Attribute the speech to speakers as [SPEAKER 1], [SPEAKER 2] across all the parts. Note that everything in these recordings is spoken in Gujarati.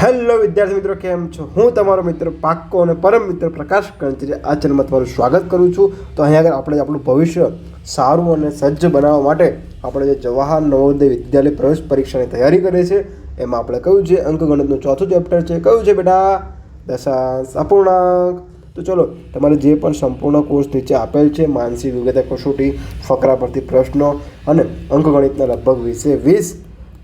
[SPEAKER 1] હેલો વિદ્યાર્થી મિત્રો, કેમ છો? હું તમારો મિત્ર પાક્કો અને પરમ મિત્ર પ્રકાશ કંચરી આ ચેનલમાં તમારું સ્વાગત કરું છું. તો અહીંયા આગળ આપણે આપણું ભવિષ્ય સારું અને સજ્જ બનાવવા માટે આપણે જે જવાહર નવોદય વિદ્યાલય પ્રવેશ પરીક્ષાની તૈયારી કરીએ છીએ, એમાં આપણે કયું છે અંકગણિતનું ચોથું ચેપ્ટર છે, કયું છે બેટા? દશાંશ, અપૂર્ણાંક. તો ચલો, તમારે જે પણ સંપૂર્ણ કોર્સ નીચે આપેલ છે, માનસિક વિગતે કસોટી, ફકરા પરથી પ્રશ્નો અને અંકગણિતના લગભગ વીસે વીસ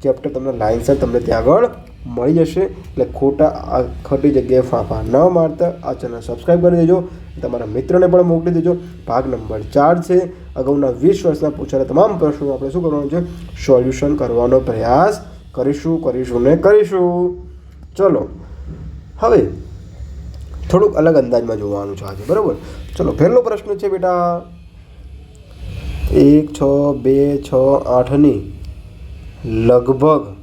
[SPEAKER 1] ચેપ્ટર તમને લાઇનસર તમને ત્યાં આગળ મળી જશે એટલે ખોટા આ ખોટી જગ્યાએ ફાંફા ન મારતા. આ ચેનલ સબસ્ક્રાઈબ કરી દેજો. તમારા મિત્રોને પણ મોકલી દેજો. ભાગ નંબર ચાર છે. અગાઉના વીસ વર્ષના પૂછાયેલા તમામ પ્રશ્નો આપણે શું કરવાનું છે? સોલ્યુશન કરવાનો પ્રયાસ કરીશું કરીશું ને કરીશું. ચલો, હવે થોડુંક અલગ અંદાજમાં જોવાનું છે આજે, બરાબર? ચલો, પહેલો પ્રશ્ન છે બેટા. એક, છ, બે, છ આઠની લગભગ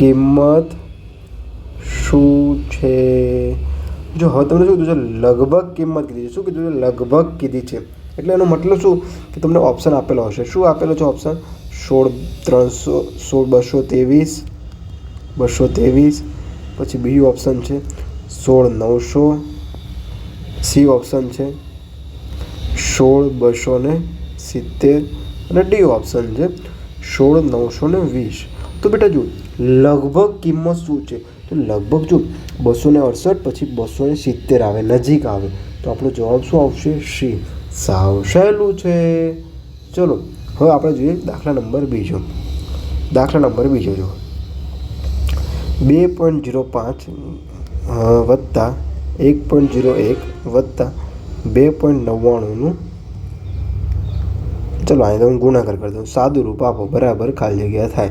[SPEAKER 1] કિંમત શું છે? જો, હવે તમને શું કીધું છે? લગભગ કિંમત કીધી છે. શું કીધું છે? લગભગ કીધી છે. એટલે એનો મતલબ શું? કે તમને ઓપ્શન આપેલો હશે. શું આપેલો છે ઓપ્શન સોળ, ત્રણસો, સોળ, બસો ત્રેવીસ બસો ત્રેવીસ. પછી બીજું ઓપ્શન છે, સોળ, નવસો. સી ઓપ્શન છે, સોળ, બસો ને સિત્તેર. અને ડી ઓપ્શન છે, સોળ, નવસો ને વીસ. તો બેટા જો લગભગ કિંમત શું છે? તો લગભગ જો બસો ને અડસઠ પછી બસો ને સિત્તેર આવે, નજીક આવે. તો આપણો જવાબ શું આવશે? સી સાવ સહેલું છે. ચલો, હવે આપણે જોઈએ દાખલા નંબર બીજો દાખલા નંબર બીજો જો બે પોઈન્ટ જીરો પાંચ વત્તા એક પોઈન્ટ જીરો એક વત્તા બે પોઈન્ટ નવ્વાણુંનું ચલો, અહીં તો ગુણાકાર કરી દઉં. સાદુરૂપ આપો, બરાબર, ખાલી જગ્યા થાય.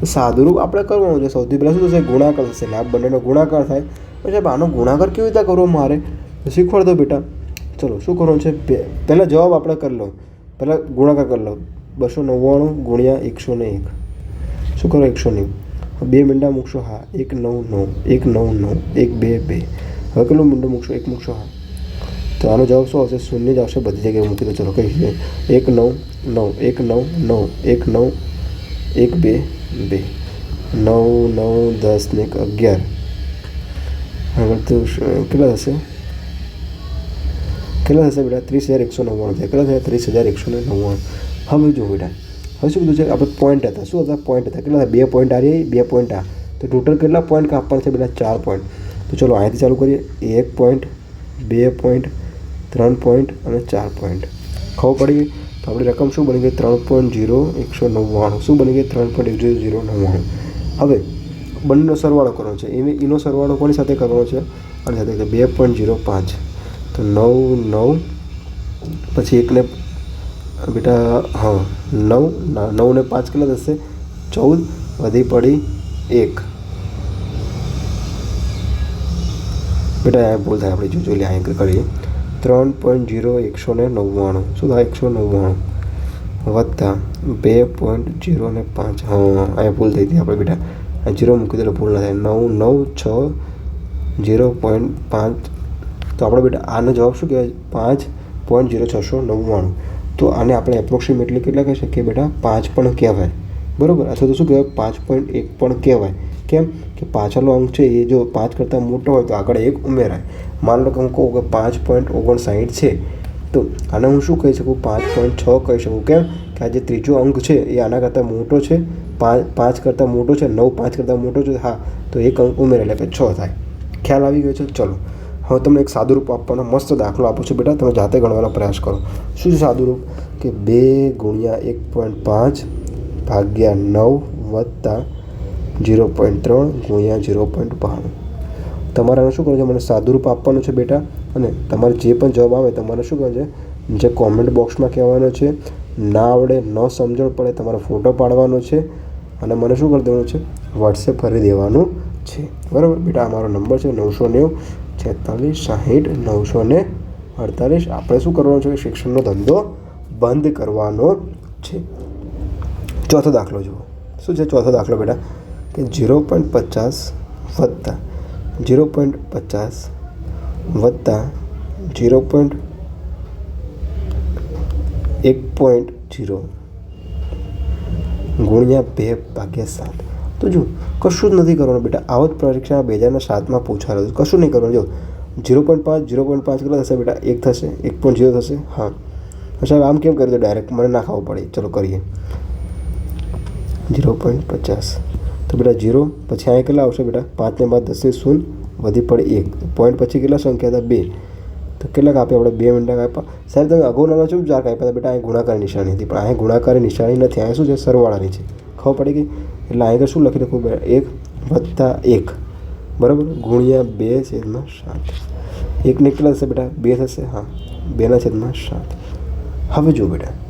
[SPEAKER 1] તો સાદુરૂપ આપણે કરવાનું છે. સૌથી પહેલાં શું થશે? ગુણાકાર થશે. ને આ બંનેનો ગુણાકાર થાય. પછી આનો ગુણાકાર કેવી રીતે કરવો મારે? શીખવાડ દો બેટા. ચલો, શું કરવાનું છે? પહેલાં જવાબ આપણે કરી લો. પહેલાં ગુણાકાર કરી લો. બસો નવ્વાણું ગુણ્યા એકસો ને એક. શું કરો? એકસો ને બે મીંડા મૂકશો. હા, એક નવ નવ. એક નવ નવ. એક બે બે. હવે કેટલું મીંડું મૂકશો? એક મૂકશો. હા. તો આનો જવાબ શું આવશે? શૂન્ય જ આવશે બધી જગ્યાએ મૂકી દો. ચલો છે એક નવ નવ, એક નવ નવ, એક નવ, એક બે બે. નવ નવ, દસ ને એક અગિયાર. આગળ તો કેટલા થશે? કેટલા થશે બેટા? ત્રીસ હજાર એકસો નવ્વાણું થયા. કેટલા થયા? ત્રીસ હજાર એકસો ને નવ્વાણું. હવે જો બેટા. હવે શું કીધું છે? આપણે પોઈન્ટ હતા. શું હતા? પોઈન્ટ હતા. કેટલા બે પોઈન્ટ આ રહી, બે પોઈન્ટ આ. તો ટોટલ કેટલા પોઈન્ટ કાપવાના છે બેટા? ચાર પોઈન્ટ તો ચલો અહીંયાથી ચાલુ કરીએ. એક પોઈન્ટ બે પોઈન્ટ ત્રણ પોઈન્ટ અને ચાર પોઈન્ટ. ખબર પડી? તો આપણી રકમ શું બની ગઈ? ત્રણ પોઈન્ટ જીરો એકસો નવ્વાણું. શું બની ગઈ? ત્રણ પોઈન્ટ એકસો જીરો નવ્વાણું. હવે, બંનેનો સરવાળો કરવાનો છે. એને એનો સરવાળો કોની સાથે કરવાનો છે? અને સાથે બે પોઈન્ટ જીરો પાંચ. તો નવ નવ, પછી એકને બેટા, હા, નવ નવને પાંચ કેટલા થશે? ચૌદ, વધી પડી એક. બેટા આ ભૂલ થાય. આપણે જો લે અહીં કરીએ. ત્રણ પોઈન્ટ જીરો એકસો ને નવ્વાણું. શું થાય એકસો નવ્વાણું? વત્તા બે પોઈન્ટ જીરો ને પાંચ. હા અહીંયા ભૂલ થઈ હતી આપણે બેટા. આ જીરો મૂકી દેલો, ભૂલ ના થાય. નવ નવ, છ જીરો પોઈન્ટ પાંચ. તો આપણે બેટા આનો જવાબ શું કહેવાય? પાંચ પોઈન્ટ જીરો છસો નવ્વાણું. તો આને આપણે એપ્રોક્સિમેટલી કેટલા કહી શકીએ બેટા પાંચ પણ કહેવાય. બરાબર? અથવા તો શું કહેવાય? પાંચ પોઈન્ટ એક પણ કહેવાય. કેમ કે પાછળનો અંક છે એ જો પાંચ કરતાં મોટો હોય તો આગળ એક ઉમેરાય. માન લો કે હું કહું કે પાંચ પોઈન્ટ ઓગણસાઠ છે. તો આને હું શું કહી શકું? પાંચ પોઈન્ટ છ કહી શકું. કેમ? કે આ જે ત્રીજો અંક છે એ આના કરતાં મોટો છે. પાંચ પાંચ કરતાં મોટો છે, નવ પાંચ કરતાં મોટો છે. હા, તો એક અંક ઉમેરે એટલે કે છ થાય. ખ્યાલ આવી ગયો છે? ચલો. હવે તમને એક સાદુરૂપ આપવાનો મસ્ત દાખલો આપું છું બેટા. તમે જાતે ગણવાનો પ્રયાસ કરો. શું છે સાદુરૂપ? કે બે ગુણ્યા એક પોઈન્ટ પાંચ ભાગ્યા નવ વત્તા જીરો પોઈન્ટ ત્રણ ગુણ્યા જીરો પોઈન્ટ બાણું તમારે આનું શું કરવું છે? મને સાદું રૂપ આપવાનું છે બેટા અને તમારે જે પણ જવાબ આવે તમારે શું કરવું છે? જે કોમેન્ટ બોક્સમાં કહેવાનો છે, ના આવડે, ન સમજણ પડે, તમારે ફોટો પાડવાનો છે. અને મને શું કરી દેવાનું છે? વોટ્સએપ કરી દેવાનું છે. બરાબર? બેટા અમારો નંબર છે નવસો નેવું, છેતાલીસ, સાહીઠ, નવસો ને અડતાલીસ. આપણે શું કરવાનું છે? શિક્ષણનો ધંધો બંધ કરવાનો છે. ચોથો દાખલો જુઓ. શું છે? ચોથો દાખલો બેટા. કે ઝીરો પોઈન્ટ પચાસ વત્તા ઝીરો પોઈન્ટ પચાસ વત્તા ઝીરો પોઈન્ટ એક પોઈન્ટ જીરો ગુણ્યા બે ભાગ્યા સાત તો જો કશું જ નથી કરવાનું બેટા આવો જ પરીક્ષા બે હજારના સાતમાં પૂછાયેલો છે કશું નહીં કરવાનું જો ઝીરો પોઈન્ટ પાંચ ઝીરો પોઈન્ટ પાંચ કેટલા થશે બેટા એક થશે એક પોઈન્ટ ઝીરો થશે હા સાહેબ આમ કેમ કરી દો ડાયરેક્ટ મને ના ખાવું પડે ચલો કરીએ ઝીરો પોઈન્ટ પચાસ તો બેટા જીરો, પછી અહીંયા કેટલા આવશે બેટા. પાંચને બાદ દસે શૂન્ય, વધી પડે એક. પોઈન્ટ પછી કેટલા સંખ્યા હતા? બે. તો કેટલાક આપ્યા આપણે બે મિનિટ આપ્યા સાહેબ, તમે અગાઉના શું ચાર આપ્યા હતા બેટા? અહીં ગુણાકારની નિશાની હતી. પણ અહીં ગુણાકારની નિશાની નથી. અહીં શું છે? સરવાળાની છે. ખબર પડી ગઈ? એટલે આગળ શું લખી લખું એક વત્તા એક. બરાબર? ગુણ્યા બે છેદમાં સાત. એકને કેટલા થશે બેટા? બે થશે? હા. બેના છેદમાં સાત. હવે જો બેટા.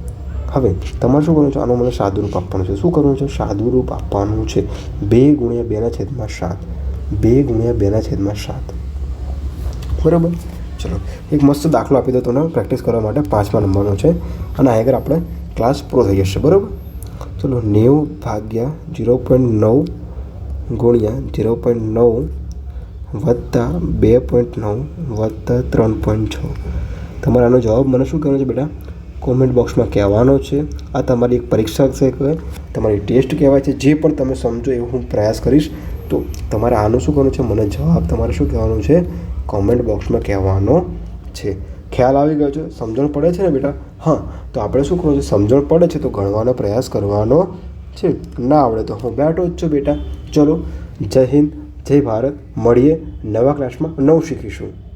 [SPEAKER 1] હવે, તમારે શું કરવાનું છે? આનું મને સાદુરૂપ આપવાનું છે. શું કરવાનું છે? સાદુરૂપ આપવાનું છે. બે ગુણ્યા બેના છેદમાં સાત. બે ગુણ્યા બેના છેદમાં સાત. બરાબર? ચલો, એક મસ્ત દાખલો આપી દો તમને. પ્રેક્ટિસ કરવા માટે પાંચમા નંબરનો છે. અને આગળ આપણે ક્લાસ પૂરો થઈ જશે. બરાબર? ચલો, નેવું ભાગ્યા ઝીરો પોઈન્ટ નવ ગુણ્યા ઝીરો પોઈન્ટ નવ વત્તા બે પોઈન્ટ નવ વત્તા ત્રણ પોઈન્ટ છ. તમારે આનો જવાબ મને શું કહેવાનો છે બેટા? કોમેન્ટ બોક્સમાં કહેવાનો છે. આ તમારી એક પરીક્ષા છે તમારી ટેસ્ટ કહેવાય છે. જે પણ તમે સમજો એવું હું પ્રયાસ કરીશ. તો તમારે આનું શું કરવાનું છે? મને જવાબ તમારે શું કહેવાનું છે? કોમેન્ટ બોક્સમાં કહેવાનો છે. ખ્યાલ આવી ગયો છે? સમજણ પડે છે ને બેટા? હા. તો આપણે શું કરવાનું છે? સમજણ પડે છે તો ગણવાનો પ્રયાસ કરવાનો છે. ના આવડે તો હું બેઠો જ છું બેટા. ચલો. જય હિન્દ. જય ભારત. મળીએ નવા ક્લાસમાં નવું શીખીશું.